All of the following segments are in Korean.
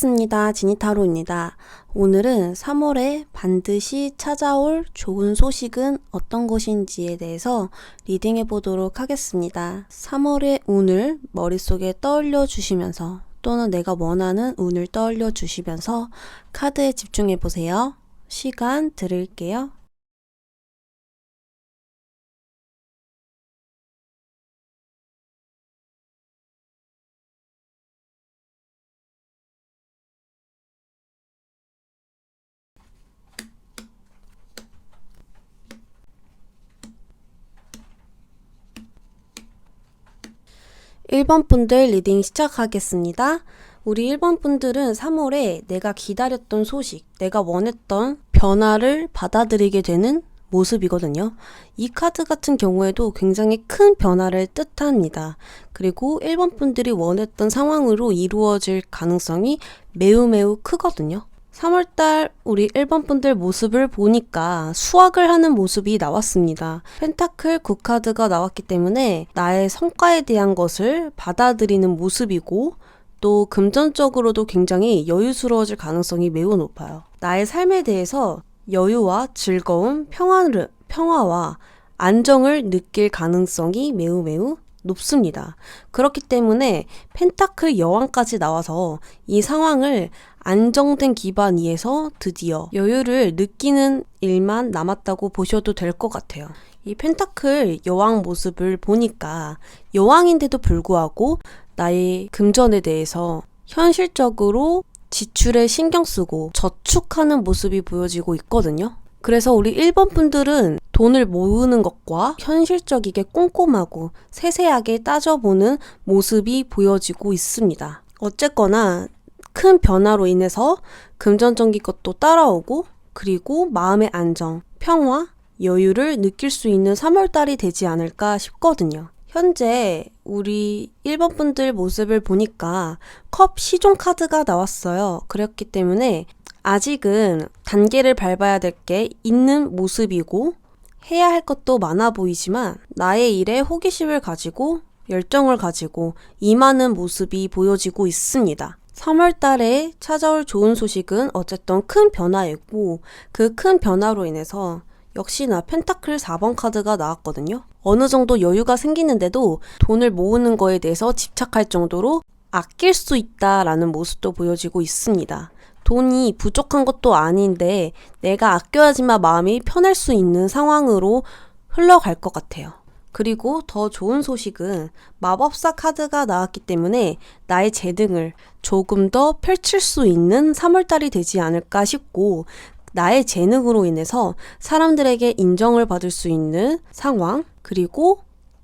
반갑습니다. 지니타로입니다. 오늘은 3월에 반드시 찾아올 좋은 소식은 어떤 것인지에 대해서 리딩해 보도록 하겠습니다. 3월의 운을 머릿속에 떠올려 주시면서 또는 내가 원하는 운을 떠올려 주시면서 카드에 집중해 보세요. 시간 드릴게요. 일번 분들 리딩 시작하겠습니다. 우리 1번 분들은 3월에 내가 기다렸던 소식, 내가 원했던 변화를 받아들이게 되는 모습이거든요. 이 카드 같은 경우에도 굉장히 큰 변화를 뜻합니다. 그리고 1번 분들이 원했던 상황으로 이루어질 가능성이 매우 매우 크거든요. 3월달 우리 1번 분들 모습을 보니까 수학을 하는 모습이 나왔습니다. 펜타클 9카드가 나왔기 때문에 나의 성과에 대한 것을 받아들이는 모습이고 또 금전적으로도 굉장히 여유스러워질 가능성이 매우 높아요. 나의 삶에 대해서 여유와 즐거움, 평화를, 평화와 안정을 느낄 가능성이 매우 매우 높습니다. 그렇기 때문에 펜타클 여왕까지 나와서 이 상황을 안정된 기반 위에서 드디어 여유를 느끼는 일만 남았다고 보셔도 될 것 같아요. 이 펜타클 여왕 모습을 보니까 여왕인데도 불구하고 나의 금전에 대해서 현실적으로 지출에 신경 쓰고 저축하는 모습이 보여지고 있거든요. 그래서 우리 1번 분들은 돈을 모으는 것과 현실적이게 꼼꼼하고 세세하게 따져보는 모습이 보여지고 있습니다. 어쨌거나 큰 변화로 인해서 금전적인 것도 따라오고 그리고 마음의 안정, 평화, 여유를 느낄 수 있는 3월달이 되지 않을까 싶거든요. 현재 우리 1번 분들 모습을 보니까 컵 시종 카드가 나왔어요. 그렇기 때문에 아직은 단계를 밟아야 될 게 있는 모습이고 해야 할 것도 많아 보이지만 나의 일에 호기심을 가지고 열정을 가지고 임하는 모습이 보여지고 있습니다. 3월 달에 찾아올 좋은 소식은 어쨌든 큰 변화이고 그 큰 변화로 인해서 역시나 펜타클 4번 카드가 나왔거든요. 어느 정도 여유가 생기는데도 돈을 모으는 거에 대해서 집착할 정도로 아낄 수 있다라는 모습도 보여지고 있습니다. 돈이 부족한 것도 아닌데 내가 아껴야지만 마음이 편할 수 있는 상황으로 흘러갈 것 같아요. 그리고 더 좋은 소식은 마법사 카드가 나왔기 때문에 나의 재능을 조금 더 펼칠 수 있는 3월달이 되지 않을까 싶고 나의 재능으로 인해서 사람들에게 인정을 받을 수 있는 상황 그리고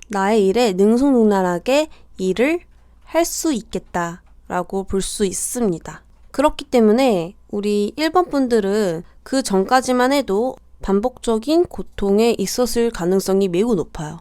나의 일에 능숙능란하게 일을 할 수 있겠다라고 볼 수 있습니다. 그렇기 때문에 우리 1번 분들은 그 전까지만 해도 반복적인 고통에 있었을 가능성이 매우 높아요.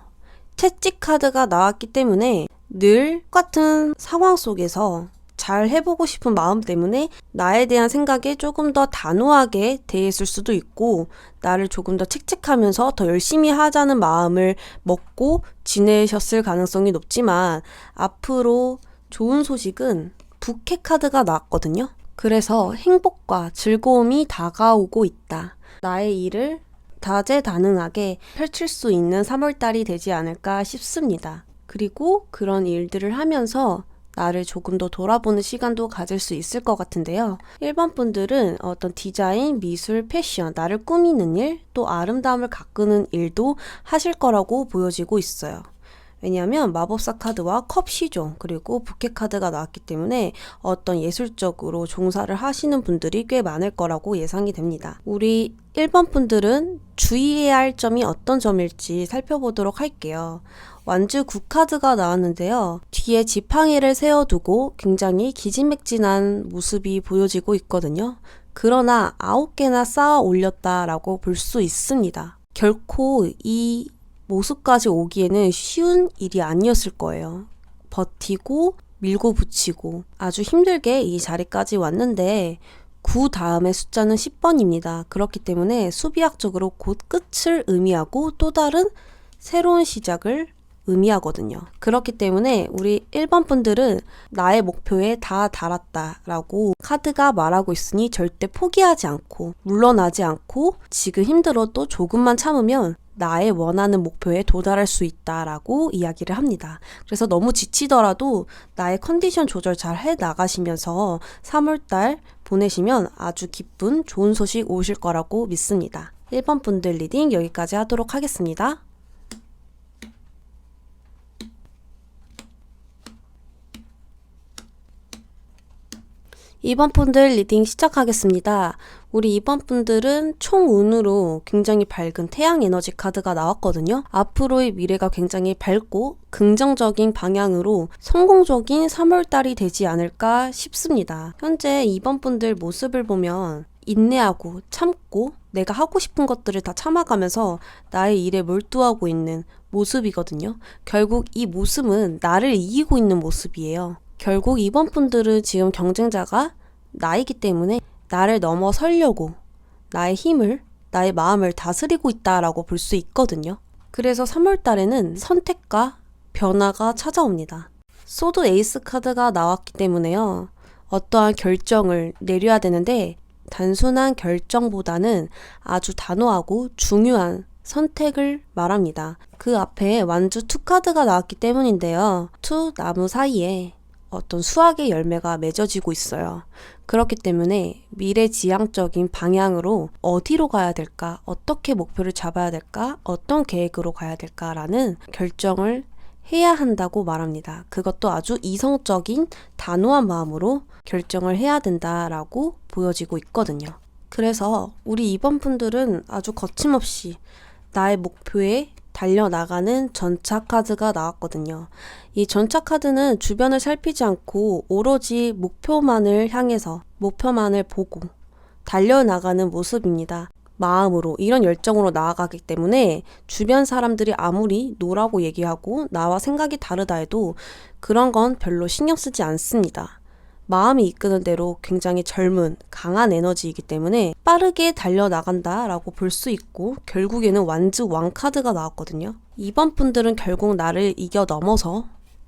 채찍 카드가 나왔기 때문에 늘 똑같은 상황 속에서 잘 해보고 싶은 마음 때문에 나에 대한 생각에 조금 더 단호하게 대했을 수도 있고 나를 조금 더 칙칙하면서 더 열심히 하자는 마음을 먹고 지내셨을 가능성이 높지만 앞으로 좋은 소식은 부캐 카드가 나왔거든요. 그래서 행복과 즐거움이 다가오고 있다. 나의 일을 다재다능하게 펼칠 수 있는 3월달이 되지 않을까 싶습니다. 그리고 그런 일들을 하면서 나를 조금 더 돌아보는 시간도 가질 수 있을 것 같은데요. 1번 분들은 어떤 디자인, 미술, 패션, 나를 꾸미는 일, 또 아름다움을 가꾸는 일도 하실 거라고 보여지고 있어요. 왜냐하면 마법사 카드와 컵 시종 그리고 부캐 카드가 나왔기 때문에 어떤 예술적으로 종사를 하시는 분들이 꽤 많을 거라고 예상이 됩니다. 우리 1번 분들은 주의해야 할 점이 어떤 점일지 살펴보도록 할게요. 완주 9카드가 나왔는데요. 뒤에 지팡이를 세워두고 굉장히 기진맥진한 모습이 보여지고 있거든요. 그러나 9개나 쌓아 올렸다라고 볼 수 있습니다. 결코 이 모습까지 오기에는 쉬운 일이 아니었을 거예요. 버티고 밀고 붙이고 아주 힘들게 이 자리까지 왔는데 9 다음의 숫자는 10번입니다. 그렇기 때문에 수비학적으로 곧 끝을 의미하고 또 다른 새로운 시작을 의미하거든요. 그렇기 때문에 우리 1번 분들은 나의 목표에 다 달았다 라고 카드가 말하고 있으니 절대 포기하지 않고 물러나지 않고 지금 힘들어도 조금만 참으면 나의 원하는 목표에 도달할 수 있다라고 이야기를 합니다. 그래서 너무 지치더라도 나의 컨디션 조절 잘 해 나가시면서 3월달 보내시면 아주 기쁜 좋은 소식 오실 거라고 믿습니다. 1번 분들 리딩 여기까지 하도록 하겠습니다. 2번 분들 리딩 시작하겠습니다. 우리 2번 분들은 총 운으로 굉장히 밝은 태양 에너지 카드가 나왔거든요. 앞으로의 미래가 굉장히 밝고 긍정적인 방향으로 성공적인 3월달이 되지 않을까 싶습니다. 현재 2번 분들 모습을 보면 인내하고 참고 내가 하고 싶은 것들을 다 참아가면서 나의 일에 몰두하고 있는 모습이거든요. 결국 이 모습은 나를 이기고 있는 모습이에요. 결국 이번 분들은 지금 경쟁자가 나이기 때문에 나를 넘어서려고 나의 힘을, 나의 마음을 다스리고 있다라고 볼 수 있거든요. 그래서 3월 달에는 선택과 변화가 찾아옵니다. 소드 에이스 카드가 나왔기 때문에요. 어떠한 결정을 내려야 되는데 단순한 결정보다는 아주 단호하고 중요한 선택을 말합니다. 그 앞에 완주 투 카드가 나왔기 때문인데요. 투 나무 사이에 어떤 수학의 열매가 맺어지고 있어요. 그렇기 때문에 미래지향적인 방향으로 어디로 가야 될까, 어떻게 목표를 잡아야 될까, 어떤 계획으로 가야 될까라는 결정을 해야 한다고 말합니다. 그것도 아주 이성적인 단호한 마음으로 결정을 해야 된다라고 보여지고 있거든요. 그래서 우리 이번 분들은 아주 거침없이 나의 목표에 달려나가는 전차 카드가 나왔거든요. 이 전차 카드는 주변을 살피지 않고 오로지 목표만을 향해서 목표만을 보고 달려나가는 모습입니다. 마음으로 이런 열정으로 나아가기 때문에 주변 사람들이 아무리 노라고 얘기하고 나와 생각이 다르다 해도 그런 건 별로 신경 쓰지 않습니다. 마음이 이끄는 대로 굉장히 젊은 강한 에너지이기 때문에 빠르게 달려나간다 라고 볼 수 있고 결국에는 완즈 왕 카드가 나왔거든요. 이번 분들은 결국 나를 이겨 넘어서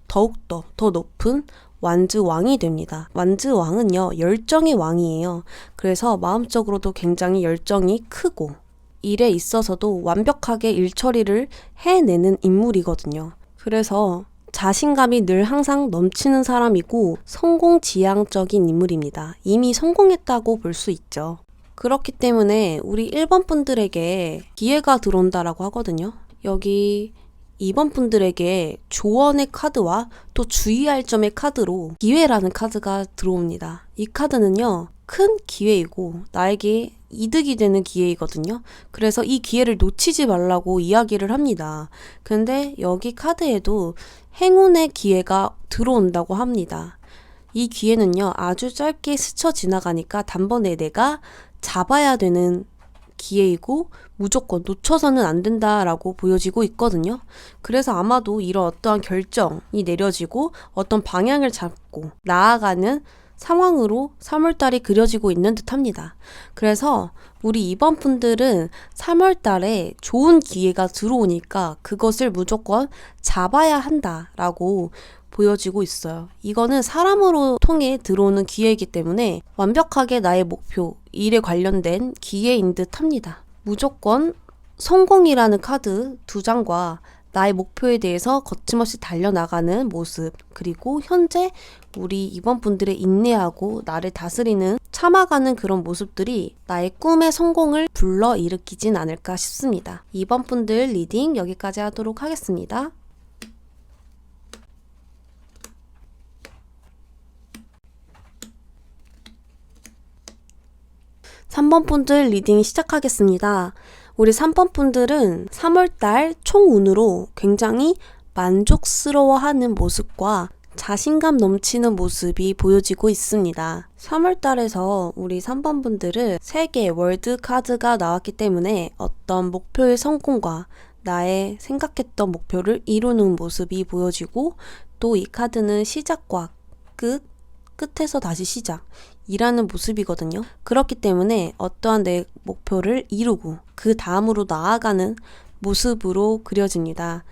더욱더 더 높은 완즈 왕이 됩니다. 완즈 왕은요, 열정의 왕이에요. 그래서 마음적으로도 굉장히 열정이 크고, 일에 있어서도 완벽하게 일 처리를 해내는 인물이거든요. 그래서 자신감이 늘 항상 넘치는 사람이고 성공 지향적인 인물입니다. 이미 성공했다고 볼 수 있죠. 그렇기 때문에 우리 1번 분들에게 기회가 들어온다라고 하거든요. 여기 2번 분들에게 조언의 카드와 또 주의할 점의 카드로 기회라는 카드가 들어옵니다. 이 카드는요, 큰 기회이고 나에게 이득이 되는 기회이거든요. 그래서 이 기회를 놓치지 말라고 이야기를 합니다. 근데 여기 카드에도 행운의 기회가 들어온다고 합니다. 이 기회는요, 아주 짧게 스쳐 지나가니까 단번에 내가 잡아야 되는 기회이고 무조건 놓쳐서는 안 된다라고 보여지고 있거든요. 그래서 아마도 이런 어떠한 결정이 내려지고 어떤 방향을 잡고 나아가는 상황으로 3월달이 그려지고 있는 듯 합니다. 그래서 우리 이번 분들은 3월달에 좋은 기회가 들어오니까 그것을 무조건 잡아야 한다라고 보여지고 있어요. 이거는 사람으로 통해 들어오는 기회이기 때문에 완벽하게 나의 목표, 일에 관련된 기회인 듯 합니다. 무조건 성공이라는 카드 두 장과 나의 목표에 대해서 거침없이 달려나가는 모습, 그리고 현재 우리 이번 분들의 인내하고 나를 다스리는 참아가는 그런 모습들이 나의 꿈의 성공을 불러 일으키진 않을까 싶습니다. 이번 분들 리딩 여기까지 하도록 하겠습니다. 3번 분들 리딩 시작하겠습니다. 우리 3번 분들은 3월달 총운으로 굉장히 만족스러워하는 모습과 자신감 넘치는 모습이 보여지고 있습니다. 3월 달에서 우리 3번 분들은 세계 월드 카드가 나왔기 때문에 어떤 목표의 성공과 나의 생각했던 목표를 이루는 모습이 보여지고 또 이 카드는 시작과 끝, 끝에서 다시 시작. 이라는 모습이거든요. 그렇기 때문에 어떠한 내 목표를 이루고 그 다음으로 나아가는 모습으로 그려집니다.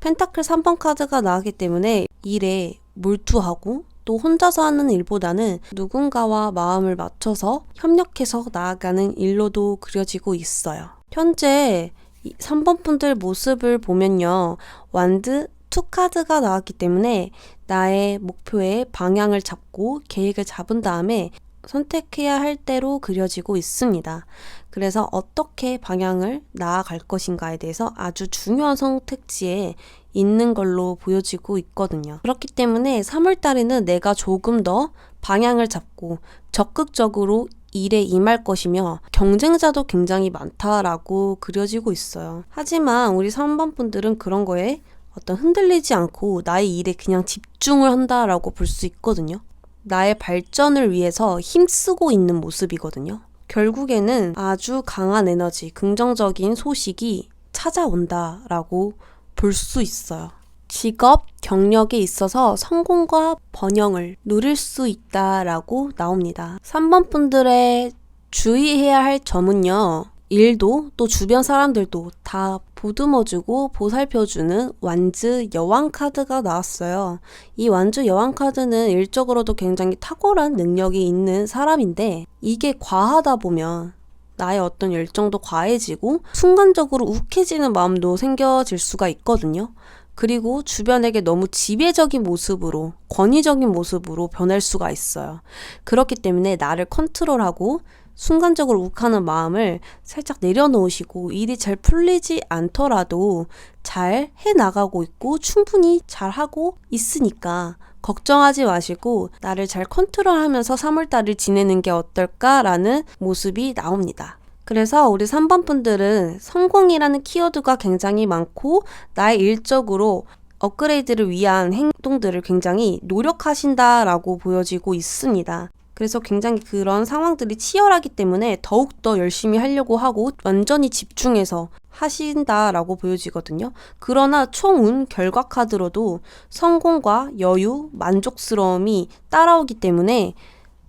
펜타클 3번 카드가 나왔기 때문에 일에 몰두하고 또 혼자서 하는 일보다는 누군가와 마음을 맞춰서 협력해서 나아가는 일로도 그려지고 있어요. 현재 3번 분들 모습을 보면요. 완드 2 카드가 나왔기 때문에 나의 목표의 방향을 잡고 계획을 잡은 다음에 선택해야 할 대로 그려지고 있습니다. 그래서 어떻게 방향을 나아갈 것인가에 대해서 아주 중요한 선택지에 있는 걸로 보여지고 있거든요. 그렇기 때문에 3월 달에는 내가 조금 더 방향을 잡고 적극적으로 일에 임할 것이며 경쟁자도 굉장히 많다라고 그려지고 있어요. 하지만 우리 3번 분들은 그런 거에 어떤 흔들리지 않고 나의 일에 그냥 집중을 한다라고 볼 수 있거든요. 나의 발전을 위해서 힘쓰고 있는 모습이거든요. 결국에는 아주 강한 에너지, 긍정적인 소식이 찾아온다라고 볼 수 있어요. 직업, 경력에 있어서 성공과 번영을 누릴 수 있다라고 나옵니다. 3번 분들의 주의해야 할 점은요. 일도 또 주변 사람들도 다 보듬어주고 보살펴주는 완즈 여왕 카드가 나왔어요. 이 완즈 여왕 카드는 일적으로도 굉장히 탁월한 능력이 있는 사람인데 이게 과하다 보면 나의 어떤 열정도 과해지고 순간적으로 욱해지는 마음도 생겨질 수가 있거든요. 그리고 주변에게 너무 지배적인 모습으로, 권위적인 모습으로 변할 수가 있어요. 그렇기 때문에 나를 컨트롤하고 순간적으로 욱하는 마음을 살짝 내려놓으시고 일이 잘 풀리지 않더라도 잘 해나가고 있고 충분히 잘 하고 있으니까 걱정하지 마시고 나를 잘 컨트롤하면서 3월달을 지내는 게 어떨까라는 모습이 나옵니다. 그래서 우리 3번 분들은 성공이라는 키워드가 굉장히 많고 나의 일적으로 업그레이드를 위한 행동들을 굉장히 노력하신다라고 보여지고 있습니다. 그래서 굉장히 그런 상황들이 치열하기 때문에 더욱더 열심히 하려고 하고 완전히 집중해서 하신다라고 보여지거든요. 그러나 총운 결과 카드로도 성공과 여유, 만족스러움이 따라오기 때문에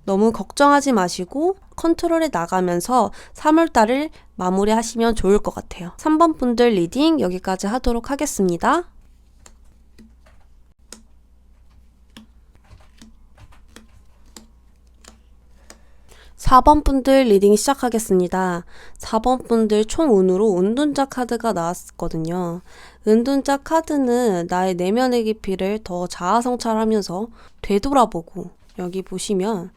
너무 걱정하지 마시고 컨트롤에 나가면서 3월달을 마무리하시면 좋을 것 같아요. 3번 분들 리딩 여기까지 하도록 하겠습니다. 4번 분들 리딩 시작하겠습니다. 4번 분들 총 운으로 은둔자 카드가 나왔거든요. 은둔자 카드는 나의 내면의 깊이를 더 자아 성찰하면서 되돌아보고 여기 보시면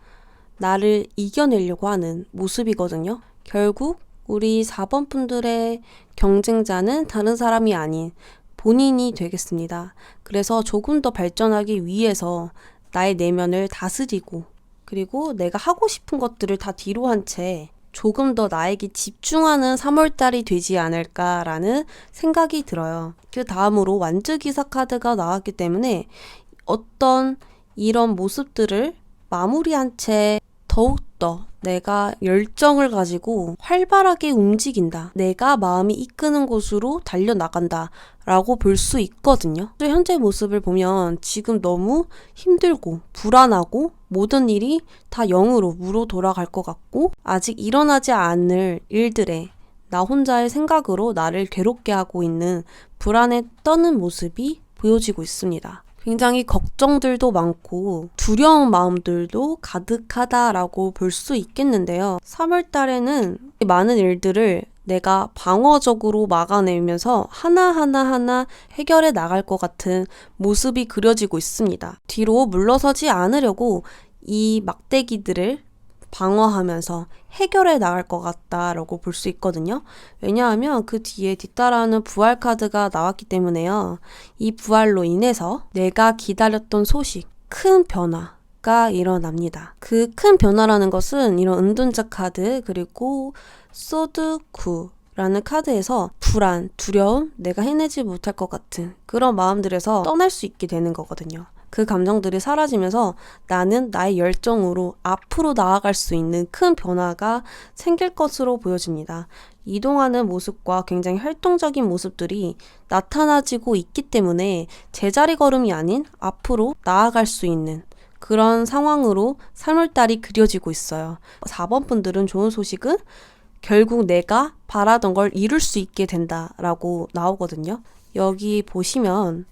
나를 이겨내려고 하는 모습이거든요. 결국 우리 4번 분들의 경쟁자는 다른 사람이 아닌 본인이 되겠습니다. 그래서 조금 더 발전하기 위해서 나의 내면을 다스리고 그리고 내가 하고 싶은 것들을 다 뒤로 한 채 조금 더 나에게 집중하는 3월달이 되지 않을까라는 생각이 들어요. 그 다음으로 완주기사 카드가 나왔기 때문에 어떤 이런 모습들을 마무리한 채 더욱더 내가 열정을 가지고 활발하게 움직인다. 내가 마음이 이끄는 곳으로 달려나간다. 라고 볼 수 있거든요. 현재 모습을 보면 지금 너무 힘들고 불안하고 모든 일이 다 0으로 무로 돌아갈 것 같고 아직 일어나지 않을 일들에 나 혼자의 생각으로 나를 괴롭게 하고 있는 불안에 떠는 모습이 보여지고 있습니다. 굉장히 걱정들도 많고 두려운 마음들도 가득하다라고 볼 수 있겠는데요. 3월 달에는 많은 일들을 내가 방어적으로 막아내면서 하나하나 하나 해결해 나갈 것 같은 모습이 그려지고 있습니다. 뒤로 물러서지 않으려고 이 막대기들을 방어하면서 해결해 나갈 것 같다라고 볼 수 있거든요. 왜냐하면 그 뒤에 뒤따라하는 부활 카드가 나왔기 때문에요. 이 부활로 인해서 내가 기다렸던 소식, 큰 변화 가 일어납니다. 그 큰 변화라는 것은 이런 은둔자 카드 그리고 소드쿠 라는 카드에서 불안, 두려움, 내가 해내지 못할 것 같은 그런 마음들에서 떠날 수 있게 되는 거거든요. 그 감정들이 사라지면서 나는 나의 열정으로 앞으로 나아갈 수 있는 큰 변화가 생길 것으로 보여집니다. 이동하는 모습과 굉장히 활동적인 모습들이 나타나지고 있기 때문에 제자리 걸음이 아닌 앞으로 나아갈 수 있는 그런 상황으로 3월달이 그려지고 있어요. 4번 분들은 좋은 소식은 결국 내가 바라던 걸 이룰 수 있게 된다라고 나오거든요. 여기 보시면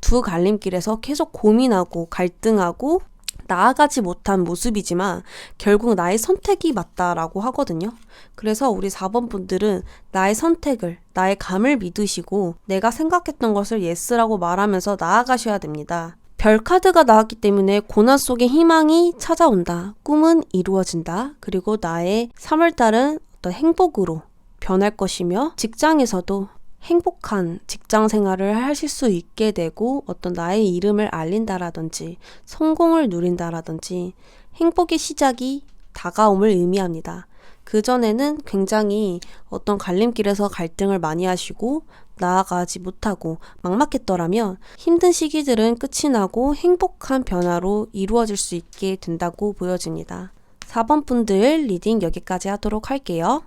두 갈림길에서 계속 고민하고 갈등하고 나아가지 못한 모습이지만 결국 나의 선택이 맞다라고 하거든요. 그래서 우리 4번 분들은 나의 선택을, 나의 감을 믿으시고 내가 생각했던 것을 예스라고 말하면서 나아가셔야 됩니다. 별 카드가 나왔기 때문에 고난 속에 희망이 찾아온다. 꿈은 이루어진다. 그리고 나의 3월달은 어떤 행복으로 변할 것이며 직장에서도 행복한 직장 생활을 하실 수 있게 되고 어떤 나의 이름을 알린다라든지 성공을 누린다라든지 행복의 시작이 다가옴을 의미합니다. 그전에는 굉장히 어떤 갈림길에서 갈등을 많이 하시고 나아가지 못하고 막막했더라면 힘든 시기들은 끝이 나고 행복한 변화로 이루어질 수 있게 된다고 보여집니다. 4번 분들 리딩 여기까지 하도록 할게요.